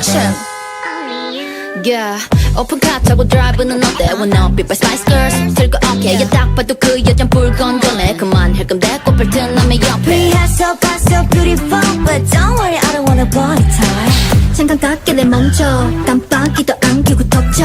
the collection Yeah 오픈카 타고 드라이브는 어때 When up people spice girls 즐거웠게 yeah. 딱 봐도 그 여잔 불건전해 그만할 건데 꽃을 튼 남의 옆에 We have so far so beautiful But don't worry I don't wanna body tie 생각 같게 내 멈춰 깜빡이도 안 켜고 덮쳐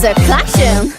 the collection